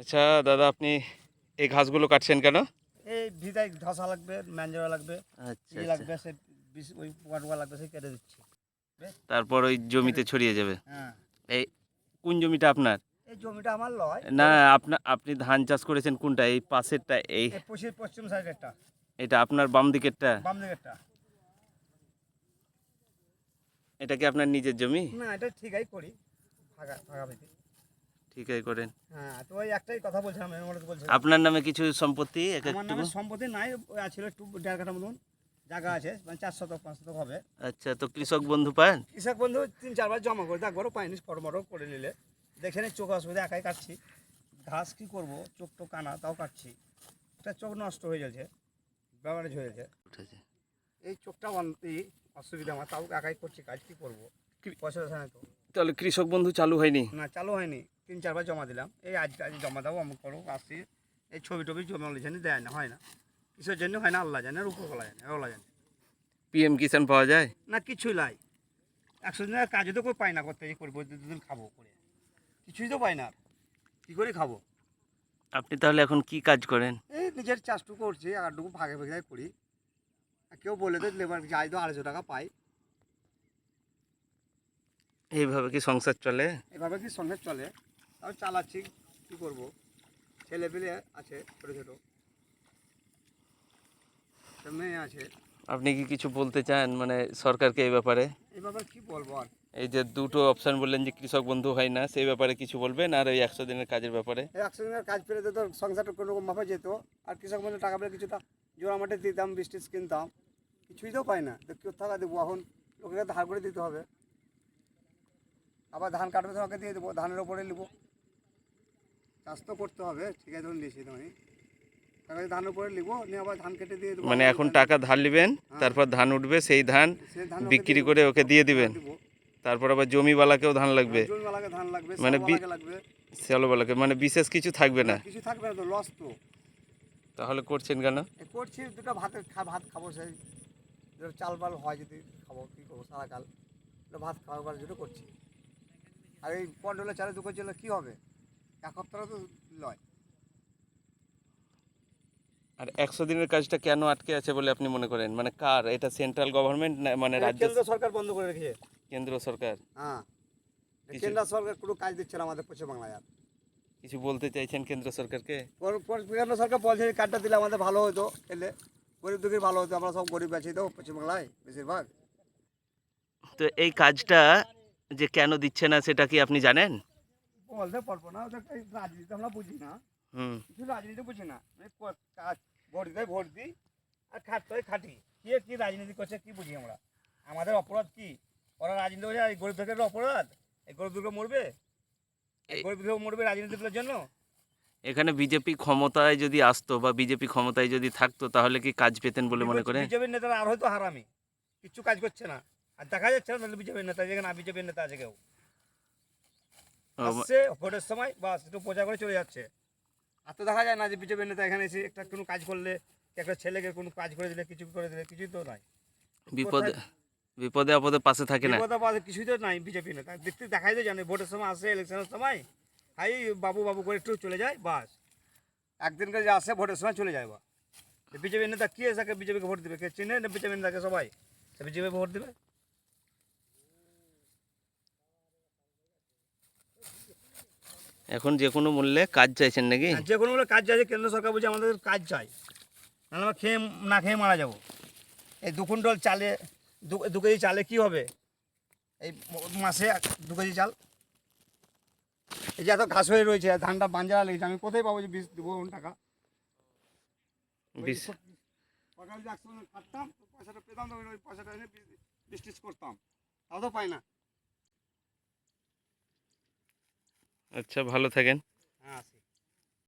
আচ্ছা দাদা আপনি এই ঘাসগুলো কাটছেন কেন? এই ভিতায় ধসা লাগবে ম্যানজোড়া লাগবে আচ্ছা ই লাগবে সে ওই পোকা টোকা লাগবে সে কেটে দিচ্ছি। তারপর ওই জমিতে ছড়িয়ে যাবে। হ্যাঁ। এই কোন জমিটা আপনার? জমিটা আমার লয়। না আপনার আপনি ধান চাষ করেছেন কোনটা? এই পাশেরটা এই? পশ্চিম পশ্চিম সাইডেরটা। এটা আপনার বাম দিকেরটা? বাম দিকেরটা। এটা কি আপনার নিজের জমি? না এটা ঠিকই করি। ফাঁকা ফাঁকা ঠিকই করেন। হ্যাঁ তো ওই একটাই কথা বলছিলাম বলছিলাম আপনার নামে কিছু সম্পত্তি এক আমার নামে সম্পত্তি নাই ছিল একটু দেড় কাঠা মতন জায়গা আছে মানে চার শতক পাঁচ শতক হবে। আচ্ছা তো কৃষক বন্ধু পান? কৃষক বন্ধু তিন চারবার জমা করে একবারও পাইনি কর্মরও করে নিলে। দেখে নি চোখ অসুবিধা একাই কাটছি। ঘাস কি করব? চোখ তো কানা তাও কাটছি। একটা চোখ নষ্ট হয়ে যাচ্ছে ব্যবহারেজ হয়ে যাচ্ছে এই চোখটা অসুবিধা আমার তাও একাই করছি কাজ কি করব? পয়সা টয়সা নাই তো। তাহলে কৃষক বন্ধু চালু হয়নি? না চালু হয়নি। তিন চারবার জমা দিলাম। এই আজ আজ জমা দেবো আমি করো আসছি এই ছবি টবি জমা জানি দেয় না হয় না। কিসের জন্য হয় না আল্লাহ জানে আর উপরকলা জানে আল্লাহ জানে। পিএম কিষান পাওয়া যায়? না কিছুই লাই। একশো দিনের কাজও তো কেউ পাই না করতে করব দুদিন খাব করে। কিছুই তো পাই না। কী করে খাব? আপনি তাহলে এখন কি কাজ করেন? এই নিজের চাষটুকু করছি আরটুকু ভাগে ভাগে করি। কেউ বলে তো লেবার যাই তো আড়াইশো টাকা পাই। এইভাবে কি সংসার চলে? এভাবে কি সংসার চলে? তাও চালাচ্ছি কী করব? ছেলে পেলে আছে ছোটো ছোটো। মেয়ে আছে। আপনি কি কিছু বলতে চান? মানে সরকারকে এই ব্যাপারে? এই ব্যাপারে কী বলব আর? এই যে দুটো অপশন বললেন যে কৃষক বন্ধু হয় না সেই ব্যাপারে কিছু বলবেন আর ওই একশো দিনের কাজের ব্যাপারে? একশো দিনের কাজ পেলে তো সংসারটা কোনো রকম ভাবে যেত আর কৃষক বন্ধু টাকা পেলে কিছুটা জোড়া মাঠে দিতাম বৃষ্টি কিনতাম কিছুই তো পাই না। তো কেউ টাকা দেবো এখন লোকেরা ধার করে দিতে হবে। আবার ধান কাটবে তোমাকে দিয়ে দেবো ধানের ওপরে নেব। চাষ তো করতে হবে ঠিক আছে ধরুন দিয়েছি তুমি ধানের উপরে নিবো নিয়ে আবার ধান কেটে দিয়ে দেবো। মানে এখন টাকা ধার নেবেন তারপর ধান উঠবে সেই ধান বিক্রি করে ওকে দিয়ে দিবেন। দেবো। তারপর আবার জমিওয়ালাকেও ধান লাগবে। জমিওয়ালাকে ধান লাগবে মানে মানে লাগবে। সেলোওয়ালাকে মানে বিশেষ কিছু থাকবে না। কিছু থাকবে না তো লস তো। তাহলে করছেন কেন? করছি দুটো ভাতের ভাত খাব সেই। চাল বাল হয় যদি খাব কী করব সারাকাল ভাত খাওয়াবার জন্য করছি। আর এই পটলের চালে দু করছিল কী হবে? এক সপ্তাহ তো লয়। আর একশো দিনের কাজটা কেন আটকে আছে বলে আপনি মনে করেন? মানে কার? এটা সেন্ট্রাল গভর্নমেন্ট মানে রাজ্য কেন্দ্র সরকার বন্ধ করে রেখেছে। কেন্দ্র সরকার? হ্যাঁ। কেন্দ্র সরকার কোনো কাজ দিচ্ছে না আমাদের পশ্চিমবাংলায় আর। কিছু বলতে চাইছেন কেন্দ্র সরকারকে? কেন্দ্র সরকার বলছে কার্ডটা দিলে আমাদের ভালো হতো এলে গরিব দুঃখীর ভালো হতো আমরা সব গরিব আছি তো পশ্চিমবাংলায় বেশিরভাগ। তো এই কাজটা যে কেন দিচ্ছে না সেটা কি আপনি জানেন? বলতে পারব না এই রাজনীতি আমরা বুঝি না। হুম। কিছু রাজনীতি বুঝি না কাজ ভোট দিতে ভোট দিই আর খাটতে হয় খাটি। কে কি রাজনীতি করছে কি বুঝি আমরা? আমাদের অপরাধ কি? ওরা রাজনীতি করছে এই গরিব অপরাধ? এই গরিব দুঃখ মরবে? এই গরিব দুঃখ মরবে রাজনীতিগুলোর জন্য? এখানে বিজেপি ক্ষমতায় যদি আসতো বা বিজেপি ক্ষমতায় যদি থাকতো তাহলে কি কাজ পেতেন বলে মনে করেন? বিজেপির নেতারা আর হয়তো হারামি। কিচ্ছু কাজ করছে না। আর দেখা যাচ্ছে না তাহলে বিজেপির নেতা যেখানে বিজেপির নেতা আছে কেউ। আসছে ভোটের সময় বাস একটু প্রচার করে চলে যাচ্ছে। আর তো দেখা যায় না যে বিজেপি নেতা এখানে এসে একটা কোনো কাজ করলে একটা ছেলেকে কোনো কাজ করে দিলে কিছু করে দিলে কিছুই তো নাই। বিপদে বিপদে আপদে পাশে থাকে না। বিপদে আপদে কিছুই তো নাই বিজেপি নেতা দেখতে দেখাই তো জানে ভোটের সময় আসে ইলেকশনের সময় হাই বাবু বাবু করে একটু চলে যায় বাস। একদিন করে যে আসে ভোটের সময় চলে যায় বা বিজেপি নেতা কি এসে বিজেপিকে ভোট দেবে? কে চিনে না বিজেপি নেতাকে সবাই? বিজেপি ভোট দিবে? এখন যে কোনো মূল্যে কাজ চাইছেন নাকি? আর যে কোনো বলে কাজ চাইছে কেন্দ্র সরকার বলছে আমাদের কাজ চাই। নাহলে আমরা খেয়ে না খেয়ে মারা যাব। এই দু কুইন্টল চালে দু কেজি চালে কী হবে? এই মাসে দু কেজি চাল। এই যে এত ঘাস হয়ে রয়েছে ধানটা বাঞ্জারা লেগেছে আমি কোথায় পাবো যে বীজ দেবো টাকা? বিশ- সকালে যে একশো খাটতাম পয়সাটা পেতাম তো ওই পয়সাটা এনে বীজ- বীজ করতাম। তাও তো পাই না। আচ্ছা ভালো থাকেন। হ্যাঁ